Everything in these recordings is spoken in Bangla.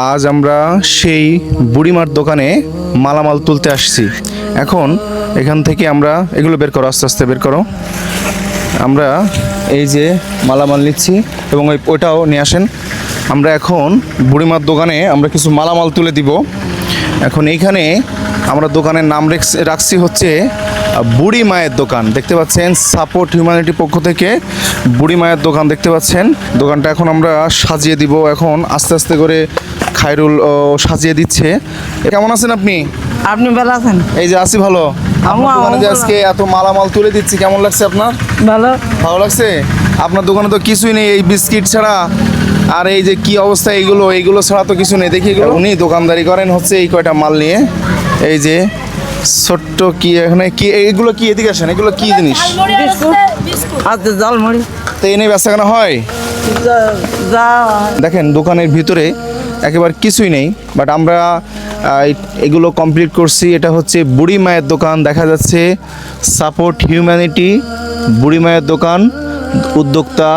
আজ আমরা সেই বুড়িমার দোকানে মালামাল তুলতে আসছি। এখন এখান থেকে আমরা এগুলো বের করো, আস্তে আস্তে বের করো। আমরা এই যে মালামাল নিচ্ছি এবং ওই ওইটাও নিয়ে আসেন। আমরা এখন বুড়িমার দোকানে আমরা কিছু মালামাল তুলে দিব। এখন এইখানে আমরা দোকানের নাম রেখছি- রাখছি হচ্ছে বুড়ি মায়ের দোকান। দেখতে পাচ্ছেন সাপোর্ট হিউম্যানিটি পক্ষ থেকে বুড়ি মায়ের দোকান দেখতে পাচ্ছেন। দোকানটা এখন আমরা সাজিয়ে দিব। এখন আস্তে আস্তে করে খায়রুল সাজিয়ে দিচ্ছে। কেমন আছেন আপনি? আপনি ভালো আছেন? এই যে আসি ভালো। দোকানে যে আজকে এত মালামাল তুলে দিচ্ছি কেমন লাগছে আপনার? ভালো। ভালো লাগছে? আপনার দোকানে তো কিছুই নেই এই বিস্কিট ছাড়া। আর এই যে কি অবস্থা এইগুলো এইগুলো ছাড়া তো কিছু নেই। দেখি উনি দোকানদারি করেন হচ্ছে এই কয়টা মাল নিয়ে। এই যে ছোট্ট কি এখানে কি এইগুলো কি এদিকে আসেন? এগুলো কি জিনিস? আচ্ছা জলমুড়ি তো এনে বেচা কেনা হয়? দেখেন দোকানের ভিতরে একেবারে কিছুই নেই বাট আমরা এগুলো কমপ্লিট করছি। এটা হচ্ছে বুড়ি মায়ের দোকান দেখা যাচ্ছে সাপোর্ট হিউম্যানিটি বুড়ি মায়ের দোকান উদ্যোক্তা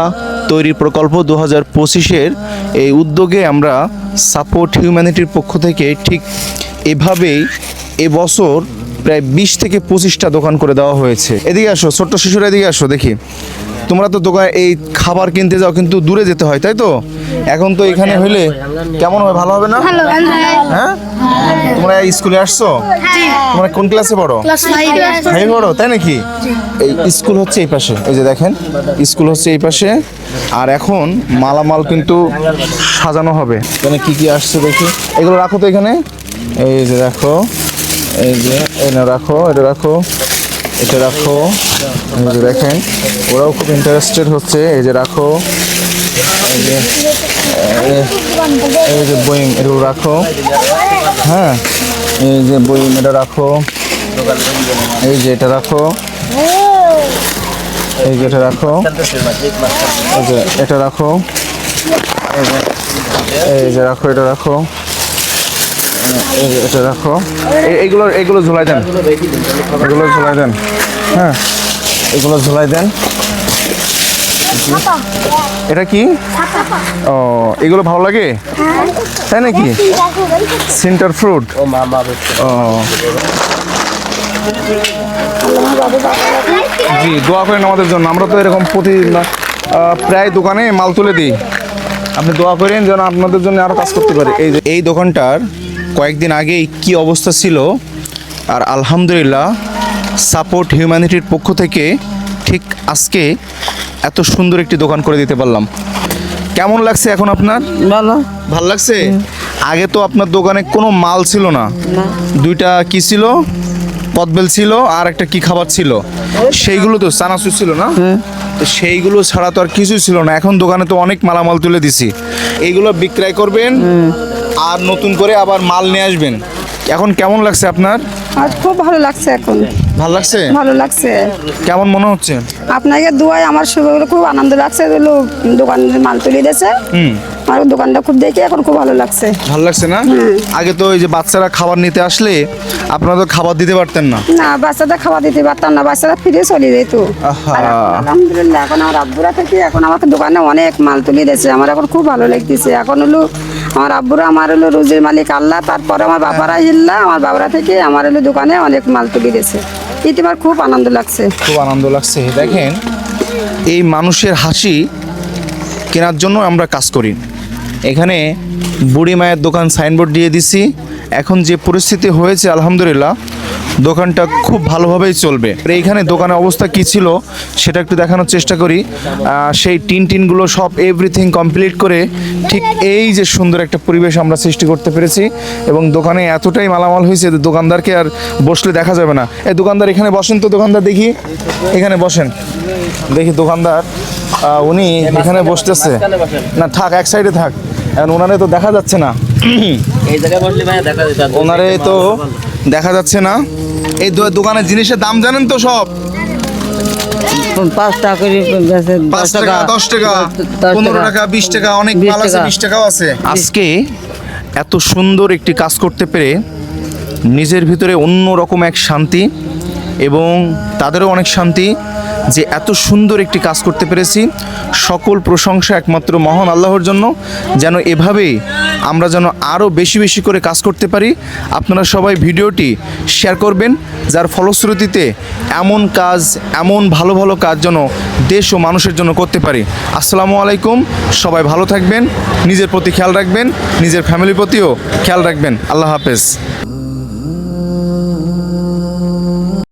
তৈরি প্রকল্প দু হাজার পঁচিশের। এই উদ্যোগে আমরা সাপোর্ট হিউম্যানিটির পক্ষ থেকে ঠিক এভাবেই এবছর প্রায় বিশ থেকে পঁচিশটা দোকান করে দেওয়া হয়েছে। এদিকে আসো ছোট্ট শিশুরা এদিকে আসো দেখি। তোমরা তো দোকান এই খাবার কিনতে যাও কিন্তু দূরে যেতে হয় তাই তো? এখন তো এখানে হইলে কেমন হবে ভালো হবে না? হ্যাঁ? তোমরা স্কুলে আসছো? তোমরা কোন ক্লাসে পড়ো? ফাইভ পড়ো তাই নাকি? এই স্কুল হচ্ছে এই পাশে এই যে দেখেন স্কুল হচ্ছে এই পাশে। আর এখন মালামাল কিন্তু সাজানো হবে। এখানে কি কি আসছে দেখি? এগুলো রাখো তো এখানে। এই যে দেখো এই যে এটা রাখো এটা রাখো এটা রাখো। এই দেখেন, ওরাও খুব ইন্টারেস্টেড হচ্ছে, এই যে রাখো। এই যে এই- যে বইম এগুলো রাখো। হ্যাঁ এই যে বইম এটা রাখো। এই যে এটা রাখো। এই যে এটা রাখো। এই যে এটা রাখো। এই যে রাখো, এটা রাখো। এটা রাখো। এইগুলো এইগুলো ঝোলাই দেন। এগুলো ঝোলাই দেন। হ্যাঁ এগুলো ঝোলাই দেন। এটা কি? ও, এগুলো ভালো লাগে? তাই নাকি? Centre fruit? ও। জি, দোয়া করেন আমাদের জন্য। আমরা তো এরকম প্রতি প্রায় দোকানে মাল তুলে দিই। আপনি দোয়া করেন যেন আপনাদের জন্য আরও কাজ করতে পারি। এই এই দোকানটার কয়েকদিন আগেই কি অবস্থা ছিল? আর আলহামদুলিল্লাহ সাপোর্ট হিউম্যানিটির পক্ষ থেকে ঠিক আজকে এত সুন্দর একটি দোকান করে দিতে পারলাম। কেমন লাগছে এখন আপনার? ভালো। ভালো লাগছে? আগে তো আপনার দোকানে কোনো মাল ছিল না। দুইটা কি ছিল? পদবেল ছিল আর একটা কি খাবার ছিল? সেইগুলো তো চানাচুর ছিল না? তো সেইগুলো ছাড়া তো আর কিছুই ছিল না। এখন দোকানে তো অনেক মালামাল তুলে দিছি। এইগুলো বিক্রয় করবেন। আর নতুন করে আবার মাল নিয়ে আসবেন। এখন কেমন লাগছে আপনার? আজ খুব ভালো লাগছে এখন। ভালো লাগছে? ভালো লাগছে। কেমন মনে হচ্ছে? আপনাকে দুয়ায় আমার শুভ খুব আনন্দ লাগছে। দোকান মাল তুলে দিয়েছে। হুম। আর দোকানটা খুব দেখে এখন খুব ভালো লাগছে। ভালো লাগছে না? আগে তো ওই যে বাচ্চারা খাবার নিতে আসলে আপনারা তো খাবার দিতে পারতেন না। না বাচ্চাদের খাওয়া দিতে পারতাম না বাচ্চারা ফিরে চলে যেত। আলহামদুলিল্লাহ এখন আমার আব্বুরা থেকে এখন আমাকে দোকানে অনেক মাল তুলে দিয়েছে আমার এখন খুব ভালো লাগতেছে। এখন হলো আমার আব্বুরা আমার হলো রুজির মালিক আল্লাহ তারপরে আমার বাবারা ইল্লা আমার বাবারা থেকে আমার হলো দোকানে অনেক মাল তুলে দিয়েছে। এতে আমার খুব আনন্দ লাগছে। খুব আনন্দ লাগছে। দেখেন এই মানুষের হাসি কেনার জন্য আমরা কাজ করি। এখানে বুড়ি মায়ের দোকান সাইনবোর্ড দিয়ে দিছি। এখন যে পরিস্থিতি হয়েছে, আলহামদুলিল্লাহ, দোকানটা খুব ভালোভাবেই চলবে। এইখানে দোকানের অবস্থা কি ছিল, সেটা একটু দেখানোর চেষ্টা করি। সেই টিন টিনগুলো সব এভরিথিং কমপ্লিট করে ঠিক এই যে সুন্দর একটা পরিবেশ আমরা সৃষ্টি করতে পেরেছি এবং দোকানে এতটাই মালামাল হয়েছে যে দোকানদারকে আর বসলে দেখা যাবে না। এই দোকানদার এখানে বসেন তো, দোকানদার দেখি। এখানে বসেন। দেখি দোকানদার উনি এখানে বসতেছে। না, থাক, এক সাইডে থাক। এখন ওনারে তো দেখা যাচ্ছে না। এই জায়গায় বসলে ভাই দেখা যেত ওনারে তো দেখা যাচ্ছে না। এই দোকানের জিনিসের দাম জানেন তো সব? পাঁচ টাকা করে পাঁচ টাকা দশ টাকা পনেরো টাকা। বিশ টাকা অনেক বিশ মাল আছে বিশ টাকাও আছে। আজকে এত সুন্দর একটি কাজ করতে পেরে নিজের ভিতরে অন্য রকম এক শান্তি এবং তাদেরও অনেক শান্তি। যে এত সুন্দর একটি কাজ করতে পেরেছি। সকল প্রশংসা একমাত্র মহান আল্লাহর জন্য। যেন এভাবেই আমরা যেন আরও বেশি বেশি করে কাজ করতে পারি। আপনারা সবাই ভিডিওটি শেয়ার করবেন, যার ফলশ্রুতিতে এমন কাজ, এমন ভালো ভালো কাজ যেন দেশ ও মানুষের জন্য করতে পারি। আসসালামু আলাইকুম, সবাই ভালো থাকবেন, নিজের প্রতি খেয়াল রাখবেন, নিজের ফ্যামিলির প্রতিও খেয়াল রাখবেন। আল্লাহ হাফেজ।